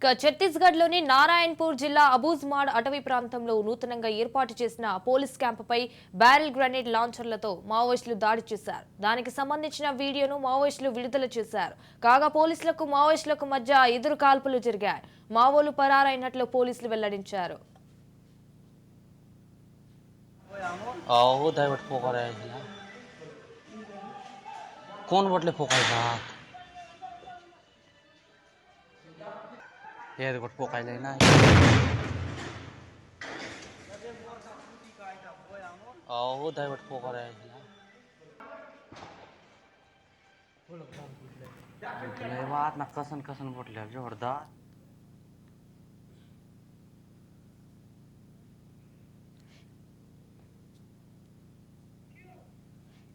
ఇక ఛత్తీస్గఢ్లోని నారాయణపూర్ జిల్లా అబూజ్మాడ్ అటవీ ప్రాంతంలో నూతనంగా ఏర్పాటు చేసిన పోలీస్ క్యాంపుపై బ్యారెల్ గ్రెనేడ్ లాంచర్లతో మావోయిస్టులు దాడి చేశారు దానికి సంబంధించిన వీడియోను మావోయిస్టులు విడుదల చేశారు కాగా పోలీసులకు మావోయిస్టులకు మధ్య ఎదురు కాల్పులు జరిగాయి మావోలు పరారైనట్లు పోలీసులు వెల్లడించారు अहो दयवट पोखर एयरपोर्ट पोकाइलैना आओ डाइवर्ट पोकर है। बात ना कसन कसन लिया जोरदार।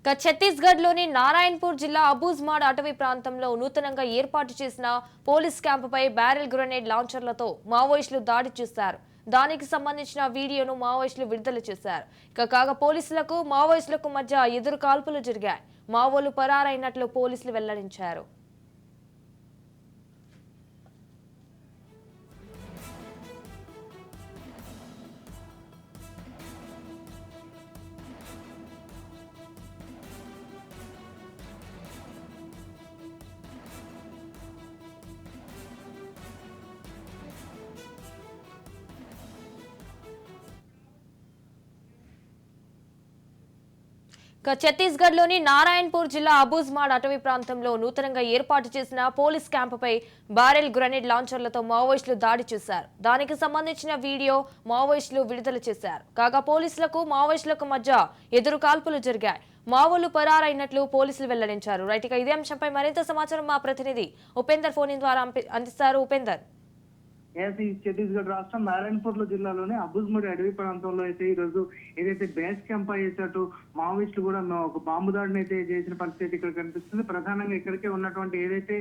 ఇక ఛత్తీస్గఢ్లోని నారాయణపూర్ జిల్లా అబూజ్మాడ్ అటవీ ప్రాంతంలో నూతనంగా ఏర్పాటు చేసిన పోలీస్ క్యాంపుపై బ్యారెల్ గ్రెనేడ్ లాంచర్లతో మావోయిస్టులు దాడి చేశారు. దానికి సంబంధించిన వీడియోను మావోయిస్టులు విడుదల చేశారు. ఇక కాగా పోలీసులకు మావోయిస్టులకు మధ్య ఎదురు కాల్పులు జరిగాయి. మావోలు పరారైనట్లు పోలీసులు వెల్లడించారు. ఇక ఛత్తీస్గఢ్లోని నారాయణపూర్ జిల్లా అబూజ్మాడ్ అటవీ ప్రాంతంలో నూతనంగా ఏర్పాటు చేసిన పోలీస్ క్యాంపుపై బారెల్ గ్రనేడ్ లాంచర్లతో మావోయిస్టులు దాడి చేశారు. దానికి సంబంధించిన వీడియో మావోయిస్టులు విడుదల చేశారు. కాగా పోలీసులకు మావోయిస్టులకు మధ్య ఎదురు కాల్పులు జరిగాయి. మావోలు పరారైనట్లు పోలీసులు వెల్లడించారు. రైట్ ఇక ఇదే అంశంపై మరింత సమాచారం మా ప్రతినిధి ఉపేందర్ ఫోన్ ద్వారా అందిస్తారు ఉపేందర్. ఏదైతే ఛత్తీస్గఢ్ రాష్ట్రం నారాయణపూర్ జిల్లాలోని అబుజ్ముడి అడవి ప్రాంతంలో అయితే ఈ రోజు ఏదైతే బేస్ క్యాంప్ అయ్యేటట్టు మావోయిస్టులు కూడా ఒక బాంబు దాడిని అయితే చేసిన పరిస్థితి ఇక్కడ కనిపిస్తుంది. ప్రధానంగా ఇక్కడికే ఉన్నటువంటి ఏదైతే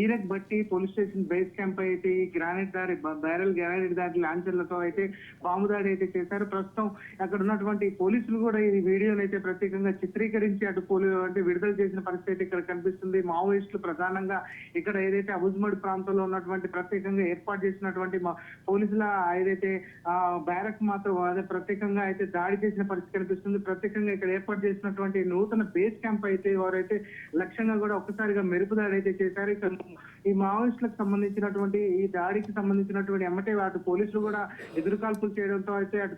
ఈరక్ బట్టి పోలీస్ స్టేషన్ బేస్ క్యాంప్ అయితే ఈ గ్రానైట్ దాడి బ్యారల్ బ్యారెల్ గ్రానైట్ దాడి లాంచర్లతో అయితే బాంబు దాడి అయితే చేశారు. ప్రస్తుతం అక్కడ ఉన్నటువంటి పోలీసులు కూడా ఈ వీడియోని అయితే ప్రత్యేకంగా చిత్రీకరించి అటు పోలీ అంటే విడుదల చేసిన పరిస్థితి ఇక్కడ కనిపిస్తుంది. మావోయిస్టులు ప్రధానంగా ఇక్కడ ఏదైతే అబుజ్మడి ప్రాంతంలో ఉన్నటువంటి ప్రత్యేకంగా ఏర్పాటు చేసినటువంటి మా పోలీసుల ఏదైతే ఆ బ్యారక్ మాత్రం అదే ప్రత్యేకంగా అయితే దాడి చేసిన పరిస్థితి కనిపిస్తుంది. ప్రత్యేకంగా ఇక్కడ ఏర్పాటు చేసినటువంటి నూతన బేస్ క్యాంప్ అయితే వారైతే లక్ష్యంగా కూడా ఒక్కసారిగా మెరుపు దాడి అయితే చేశారు. ఇక్కడ ఈ మావోయిస్టులకు సంబంధించినటువంటి ఈ దాడికి సంబంధించినటువంటి ఎమ్మటే అటు పోలీసులు కూడా ఎదురుకాల్పులు చేయడంతో అయితే అటు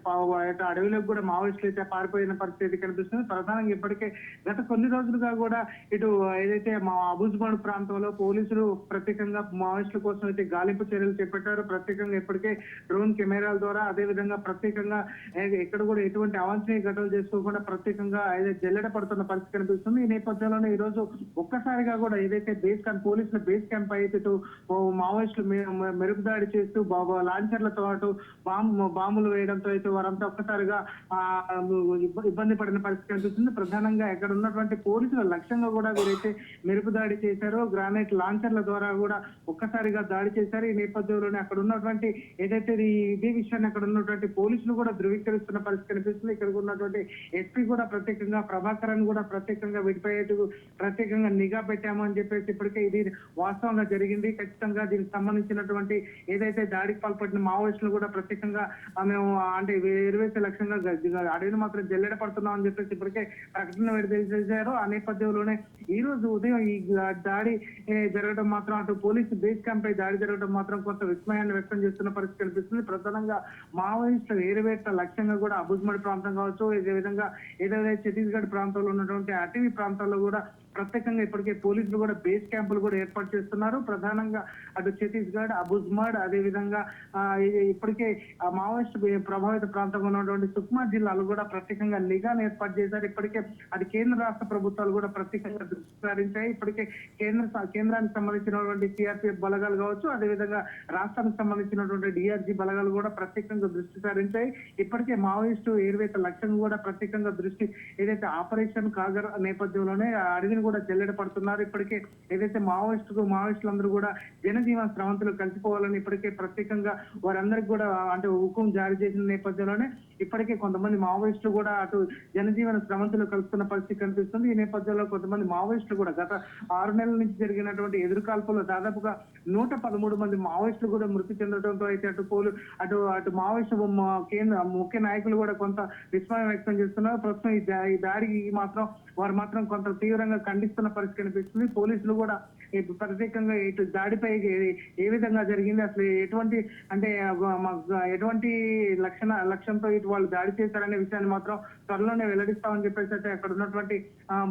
అటు అడవిలోకి కూడా మావోయిస్టులు అయితే పారిపోయిన పరిస్థితి కనిపిస్తుంది. ప్రధానంగా ఇప్పటికే గత కొన్ని రోజులుగా కూడా ఇటు ఏదైతే మా అబుజ్మాడ్ ప్రాంతంలో పోలీసులు ప్రత్యేకంగా మావోయిస్టుల కోసం అయితే గాలింపు చర్యలు చేపట్టారు. ప్రత్యేకంగా ఇప్పటికే డ్రోన్ కెమెరాల ద్వారా అదే విధంగా ప్రత్యేకంగా ఎక్కడ కూడా ఎటువంటి అవాంఛనీయ ఘటనలు చేసుకోకుండా ప్రత్యేకంగా ఏదైతే జల్లెడ పడుతున్న పరిస్థితి కనిపిస్తుంది. ఈ నేపథ్యంలోనే ఈ రోజు ఒక్కసారిగా కూడా ఏదైతే బేస్ క్యాంప్ పోలీసుల బేస్ క్యాంప్ పై ఇటు మావోయిస్టులు మె- దాడి చేస్తూ బాబు లాంచర్లతో పాటు బాంబు బాంబులు వేయడంతో అయితే వారంతా ఒక్కసారిగా ఆ, ఇబ్బంది పడిన పరిస్థితి కనిపిస్తుంది. ప్రధానంగా ఇక్కడ ఉన్నటువంటి పోలీసుల లక్ష్యంగా కూడా వీరైతే మెరుపు దాడి చేశారు గ్రానైట్ లాంచర్ల ద్వారా కూడా ఒక్కసారిగా దాడి చేశారు. ఈ నేపథ్యంలోనే అక్కడ ఉన్నటువంటి ఏదైతే ఇదే విషయాన్ని అక్కడ ఉన్నటువంటి పోలీసులు కూడా ధృవీకరిస్తున్న పరిస్థితి కనిపిస్తుంది. ఇక్కడ ఉన్నటువంటి ఎస్పీ కూడా ప్రత్యేకంగా ప్రభాకరన్ కూడా ప్రత్యేకంగా వీటిపై ప్రత్యేకంగా నిఘా పెట్టాము అని చెప్పేసి ఇప్పటికే ఇది వాస్తవంగా జరిగింది. ఖచ్చితంగా దీనికి సంబంధించినటువంటి ఏదైతే దాడికి పాల్పడిన మావోయిస్టులు కూడా ప్రత్యేకంగా మేము అంటే ఎరువేసే లక్ష్యంగా అడవిని మాత్రం జల్లెడ పడుతున్నాం అని చెప్పేసి ఇప్పటికే ప్రకటన విడుదల చేశారు. ఆ నేపథ్యంలోనే ఈ రోజు ఉదయం ఈ దాడి జరగడం మాత్రం అటు పోలీసు బేస్ క్యాంప్ పై దాడి జరగడం మాత్రం కొంత విస్మయాన్ని వ్యక్తం చేస్తున్న పరిస్థితి కనిపిస్తుంది. ప్రధానంగా మావోయిస్టులు ఏరువేట లక్ష్యంగా కూడా అబుజ్మడి ప్రాంతం కావచ్చు ఇదే విధంగా ఏదైతే ఛత్తీస్గఢ్ ప్రాంతంలో ఉన్నటువంటి అటవీ ప్రాంతాల్లో కూడా ప్రత్యేకంగా ఇప్పటికే పోలీసులు కూడా బేస్ క్యాంపులు కూడా ఏర్పాటు చేస్తున్నారు. ప్రధానంగా అటు ఛత్తీస్గఢ్ అబుజ్మాడ్ అదే విధంగా ఇప్పటికే ఆ మావోయిస్ట్ ప్రభావిత ప్రాంతంలో ఉన్నటువంటి సుక్మా జిల్లాలో కూడా ప్రత్యేకంగా నిఘాను ఏర్పాటు చేశారు. ఇప్పటికే అది కేంద్ర రాష్ట్ర ప్రభుత్వాలు కూడా ప్రత్యేకంగా దృష్టి సారించాయి. ఇప్పటికే కేంద్ర కేంద్రానికి సంబంధించినటువంటి సిఆర్పిఎఫ్ బలగాలు కావచ్చు అదే విధంగా రాష్ట్రానికి సంబంధించినటువంటి డిఆర్జీ బలగాలు కూడా ప్రత్యేకంగా దృష్టి సారించాయి. ఇప్పటికే మావోయిస్టు ఏర్వేత లక్ష్యం కూడా ప్రత్యేకంగా దృష్టి ఏదైతే ఆపరేషన్ కాగర్ నేపథ్యంలోనే అడిగిన కూడా జల్లెడ పడుతున్నారు. ఇప్పటికే ఏదైతే మావోయిస్టు మావోయిస్టులందరూ కూడా జనజీవన స్రవంతులు కలిసిపోవాలని ఇప్పటికే ప్రత్యేకంగా వారందరికి కూడా అంటే హుకుం జారీ చేసిన నేపథ్యంలోనే ఇప్పటికే కొంతమంది మావోయిస్టులు కూడా అటు జనజీవన స్రవంతులు కలుస్తున్న పరిస్థితి కనిపిస్తుంది. ఈ నేపథ్యంలో కొంతమంది మావోయిస్టులు కూడా గత ఆరు నెలల నుంచి జరిగినటువంటి ఎదురుకాల్పుల్లో దాదాపుగా నూట పదమూడు మంది మావోయిస్టులు కూడా మృతి చెందడంతో అయితే అటు పోలు అటు అటు మావోయిస్టు కేంద్ర ముఖ్య నాయకులు కూడా కొంత విస్మయం వ్యక్తం చేస్తున్నారు. ప్రస్తుతం ఈ ఈ దాడికి మాత్రం వారు మాత్రం కొంత తీవ్రంగా ఖండిస్తున్న పరిస్థితి కనిపిస్తుంది. పోలీసులు కూడా ప్రత్యేకంగా ఇటు దాడిపై ఏ- విధంగా జరిగింది? అసలు ఎటువంటి అంటే ఎటువంటి లక్షణ లక్ష్యంతో ఇటు వాళ్ళు దాడి చేశారనే విషయాన్ని మాత్రం త్వరలోనే వెల్లడిస్తామని చెప్పేసి అయితే అక్కడ ఉన్నటువంటి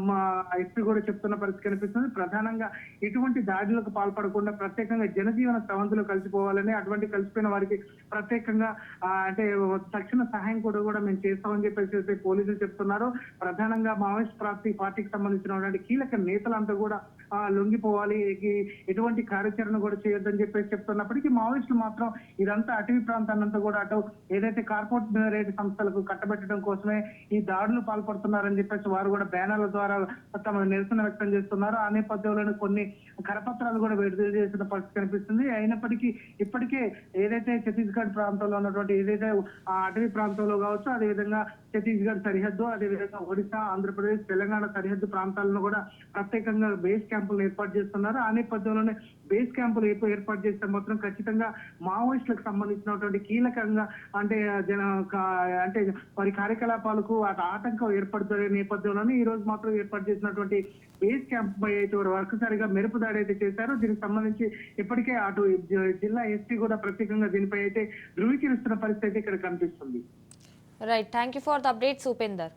మా ఎస్పీ కూడా చెప్తున్న పరిస్థితి కనిపిస్తుంది. ప్రధానంగా ఇటువంటి దాడులకు పాల్పడకుండా ప్రత్యేకంగా జనజీవన సవంతులు కలిసిపోవాలని అటువంటి కలిసిపోయిన వారికి ప్రత్యేకంగా అంటే తక్షణ సహాయం కూడా కూడా మేము చేస్తామని చెప్పేసి అయితే పోలీసులు చెప్తున్నారు. ప్రధానంగా మావోయిస్ట్ పార్టీ పార్టీకి సంబంధించినటువంటి కీలక నేతలంతా కూడా లొంగిపోవాలి ఎటువంటి కార్యాచరణ కూడా చేయొద్దని చెప్పేసి చెప్తున్నప్పటికీ మావోయిస్టులు మాత్రం ఇదంతా అటవీ ప్రాంతాన్నంతా కూడా అటు ఏదైతే కార్పొరేట్ సంస్థలకు కట్టబెట్టడం కోసమే ఈ దాడులు పాల్పడుతున్నారని చెప్పేసి వారు కూడా బ్యానర్ల ద్వారా తమ నిరసన వ్యక్తం చేస్తున్నారు. ఆ నేపథ్యంలోనే కొన్ని కరపత్రాలు కూడా విడుదల చేసిన పరిస్థితి కనిపిస్తుంది. అయినప్పటికీ ఇప్పటికే ఏదైతే ఛత్తీస్గఢ్ ప్రాంతంలో ఉన్నటువంటి ఏదైతే ఆ అటవీ ప్రాంతంలో కావచ్చు అదేవిధంగా ఛత్తీస్గఢ్ సరిహద్దు అదేవిధంగా ఒడిశా ఆంధ్రప్రదేశ్ తెలంగాణ సరిహద్దు ప్రాంతాలను కూడా ప్రత్యేకంగా బేస్ క్యాంపులు ఏర్పాటు చేస్తున్నారు. ఆ నేపథ్యంలోనే బేస్ క్యాంపులు ఏర్పాటు చేస్తే మాత్రం ఖచ్చితంగా మావోయిస్టులకు సంబంధించినటువంటి కీలకంగా అంటే జన అంటే వారి కార్యకలాపాలకు అటు ఆటంకం ఏర్పడుతున్న నేపథ్యంలోనే ఈ రోజు మాత్రం ఏర్పాటు చేసినటువంటి బేస్ క్యాంప్ పై అయితే వారు ఒక్కసారిగా మెరుపు దాడి అయితే చేశారు. దీనికి సంబంధించి ఇప్పటికే అటు జిల్లా ఎస్పీ కూడా ప్రత్యేకంగా దీనిపై అయితే ధృవీకరిస్తున్న పరిస్థితి అయితే ఇక్కడ కనిపిస్తుంది. Right thank you for the updates Upender